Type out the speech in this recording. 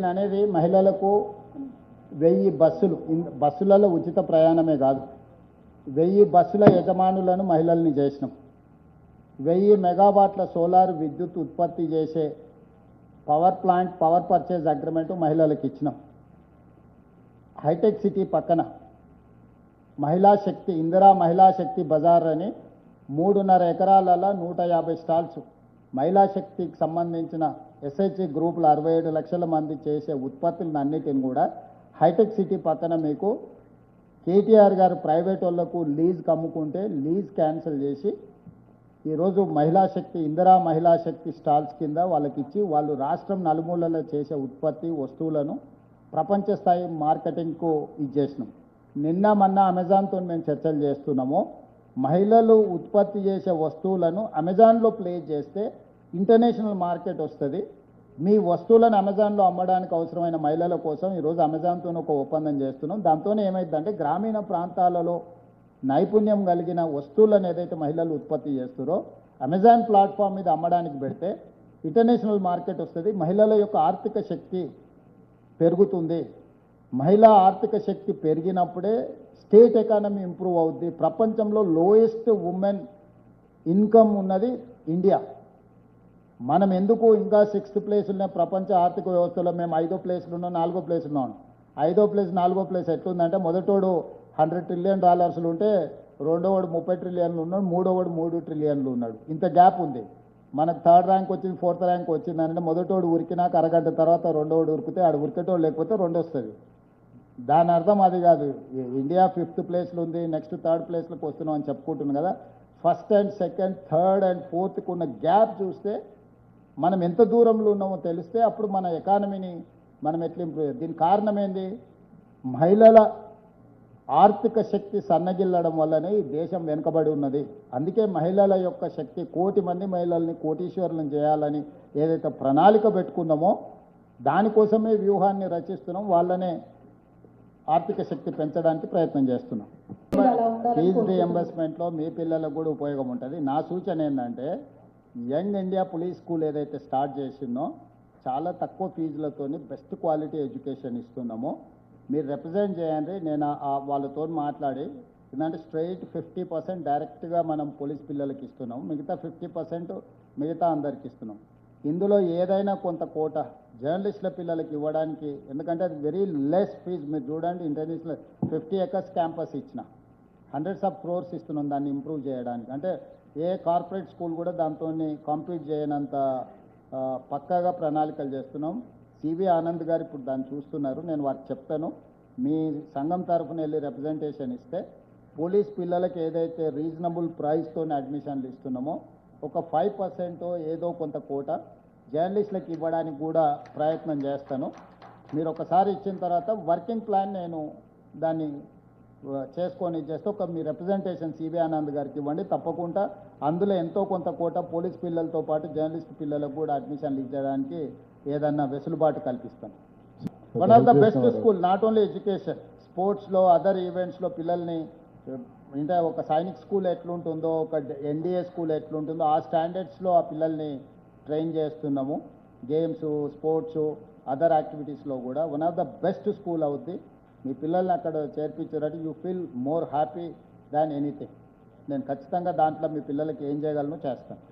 నేను అనేది మహిళలకు వెయ్యి బస్సులు బస్సులలో ఉచిత ప్రయాణమే కాదు. వెయ్యి బస్సుల యజమానులను మహిళల్ని చేసినాం. వెయ్యి మెగావాట్ల సోలార్ విద్యుత్ ఉత్పత్తి చేసే power plant power purchase agreement మహిళలకు ఇచ్చినాం. హైటెక్ సిటీ పక్కన మహిళా శక్తి ఇందిరా మహిళా శక్తి బజార్ అని మూడున్నర ఎకరాలలో నూట యాభై స్టాల్స్ మహిళా శక్తికి సంబంధించిన ఎస్హెచ్సి గ్రూపులు అరవై ఏడు లక్షల మంది చేసే ఉత్పత్తులను అన్నిటిని కూడా హైటెక్ సిటీ పక్కన మీకు కేటీఆర్ గారు ప్రైవేట్ వాళ్ళకు లీజ్ కమ్ముకుంటే లీజ్ క్యాన్సిల్ చేసి ఈరోజు మహిళా శక్తి ఇందిరా మహిళా శక్తి స్టాల్స్ కింద వాళ్ళకి ఇచ్చి వాళ్ళు రాష్ట్రం నలుమూలలో చేసే ఉత్పత్తి వస్తువులను ప్రపంచ స్థాయి మార్కెటింగ్కు ఇచ్చేసినాం. నిన్న మొన్న అమెజాన్తో మేము చర్చలు చేస్తున్నాము. మహిళలు ఉత్పత్తి చేసే వస్తువులను అమెజాన్లో ప్లే చేస్తే ఇంటర్నేషనల్ మార్కెట్ వస్తుంది. మీ వస్తువులను అమెజాన్లో అమ్మడానికి అవసరమైన మహిళల కోసం ఈరోజు అమెజాన్తో ఒక ఒప్పందం చేస్తున్నాం. దాంతో ఏమైందంటే గ్రామీణ ప్రాంతాలలో నైపుణ్యం కలిగిన వస్తువులను ఏదైతే మహిళలు ఉత్పత్తి చేస్తారో అమెజాన్ ప్లాట్ఫామ్ మీద అమ్మడానికి పెడితే ఇంటర్నేషనల్ మార్కెట్ వస్తుంది. మహిళల యొక్క ఆర్థిక శక్తి పెరుగుతుంది. మహిళా ఆర్థిక శక్తి పెరిగినప్పుడే స్టేట్ ఎకానమీ ఇంప్రూవ్ అవుద్ది. ప్రపంచంలో లోయెస్ట్ ఉమెన్ ఇన్కమ్ ఉన్నది ఇండియా. మనం ఎందుకు ఇంకా సిక్స్త్ ప్లేస్ ఉన్న ప్రపంచ ఆర్థిక వ్యవస్థలో మేము ఐదో ప్లేస్లు ఉన్నాం నాలుగో ప్లేస్ ఉన్నాం. ఐదో ప్లేస్ నాలుగో ప్లేస్ ఎట్లుందంటే మొదటోడు హండ్రెడ్ ట్రిలియన్ డాలర్స్లు ఉంటే రెండోవాడు ముప్పై ట్రిలియన్లు ఉన్నాడు మూడోవాడు మూడు ట్రిలియన్లు ఉన్నాడు. ఇంత గ్యాప్ ఉంది. మనకు థర్డ్ ర్యాంక్ వచ్చింది ఫోర్త్ ర్యాంక్ వచ్చింది అంటే మొదటోడు ఉరికినాక అరగంట తర్వాత రెండోడు ఉరికితే ఆడు ఉరికేటోడు లేకపోతే రెండు వస్తుంది దాని అర్థం అది కాదు. ఇండియా ఫిఫ్త్ ప్లేస్లో ఉంది నెక్స్ట్ థర్డ్ ప్లేస్లోకి వస్తున్నాం అని చెప్పుకుంటున్నాం కదా. First and second third and ఫోర్త్కి ఉన్న గ్యాప్ చూస్తే మనం ఎంత దూరంలో ఉన్నామో తెలిస్తే అప్పుడు మన ఎకానమీని మనం ఎట్లా ఇంప్రూవ్ చేయాలి? దీనికి కారణం ఏంది? మహిళల ఆర్థిక శక్తి సన్నగిల్లడం వల్లనే ఈ దేశం వెనుకబడి ఉన్నది. అందుకే మహిళల యొక్క శక్తి కోటి మంది మహిళల్ని కోటీశ్వరులను చేయాలని ఏదైతే ప్రణాళిక పెట్టుకున్నామో దానికోసమే వ్యూహాన్ని రచిస్తున్నాం. వాళ్ళనే ఆర్థిక శక్తి పెంచడానికి ప్రయత్నం చేస్తున్నాం. ఫీజు రీఎంబర్స్మెంట్లో మీ పిల్లలకు కూడా ఉపయోగం ఉంటుంది. నా సూచన ఏంటంటే యంగ్ ఇండియా పోలీస్ స్కూల్ ఏదైతే స్టార్ట్ చేసిందో చాలా తక్కువ ఫీజులతోని బెస్ట్ క్వాలిటీ ఎడ్యుకేషన్ ఇస్తున్నాము. మీరు రిప్రజెంట్ చేయండి నేను వాళ్ళతో మాట్లాడి ఎందుకంటే స్ట్రైట్ ఫిఫ్టీ పర్సెంట్ డైరెక్ట్గా మనం పోలీస్ పిల్లలకి ఇస్తున్నాం మిగతా ఫిఫ్టీ పర్సెంట్ మిగతా అందరికి ఇస్తున్నాం ఇందులో ఏదైనా కొంత కోట జర్నలిస్టుల పిల్లలకి ఇవ్వడానికి ఎందుకంటే అది వెరీ లెస్ ఫీజ్ మీరు చూడండి ఇంటర్నేషనల్ ఫిఫ్టీ ఎకర్స్ క్యాంపస్ ఇచ్చిన. హండ్రెడ్స్ ఆఫ్ క్రోర్స్ ఇస్తున్నాం దాన్ని ఇంప్రూవ్ చేయడానికి. అంటే ఏ కార్పొరేట్ స్కూల్ కూడా దాంతో కాంపీట్ చేయనంత పక్కాగా ప్రణాళికలు చేస్తున్నాం. సివి ఆనంద్ గారు ఇప్పుడు దాన్ని చూస్తున్నారు. నేను వారికి చెప్తాను. మీ సంఘం తరఫున వెళ్ళి రిప్రజెంటేషన్ ఇస్తే పోలీస్ పిల్లలకి ఏదైతే రీజనబుల్ ప్రైస్తో అడ్మిషన్లు ఇస్తున్నామో ఒక ఫైవ్ పర్సెంట్ ఏదో కొంత కోట జర్నలిస్టులకు ఇవ్వడానికి కూడా ప్రయత్నం చేస్తాను. మీరు ఒకసారి ఇచ్చిన తర్వాత వర్కింగ్ ప్లాన్ నేను దాన్ని చేసుకొని చేస్తే ఒక మీ రిప్రజెంటేషన్ సిబి ఆనంద్ గారికి ఇవ్వండి. తప్పకుండా అందులో ఎంతో కొంత కోట పోలీస్ పిల్లలతో పాటు జర్నలిస్ట్ పిల్లలకు కూడా అడ్మిషన్లు ఇచ్చడానికి ఏదన్నా వెసులుబాటు కల్పిస్తాను. One of the best school not only education స్పోర్ట్స్లో అదర్ ఈవెంట్స్లో పిల్లల్ని అంటే ఒక సైనిక్ స్కూల్ ఎట్లుంటుందో ఒక ఎన్డీఏ స్కూల్ ఎట్లుంటుందో ఆ స్టాండర్డ్స్లో ఆ పిల్లల్ని ట్రైన్ చేస్తున్నాము. గేమ్స్ స్పోర్ట్స్ అదర్ యాక్టివిటీస్లో కూడా. One of the best school అవుద్ది. మీ పిల్లల్ని అక్కడ చేర్పించారంటే you feel more happy than anything నేను ఖచ్చితంగా దాంట్లో మీ పిల్లలకి ఏం చేయగలను చేస్తాను.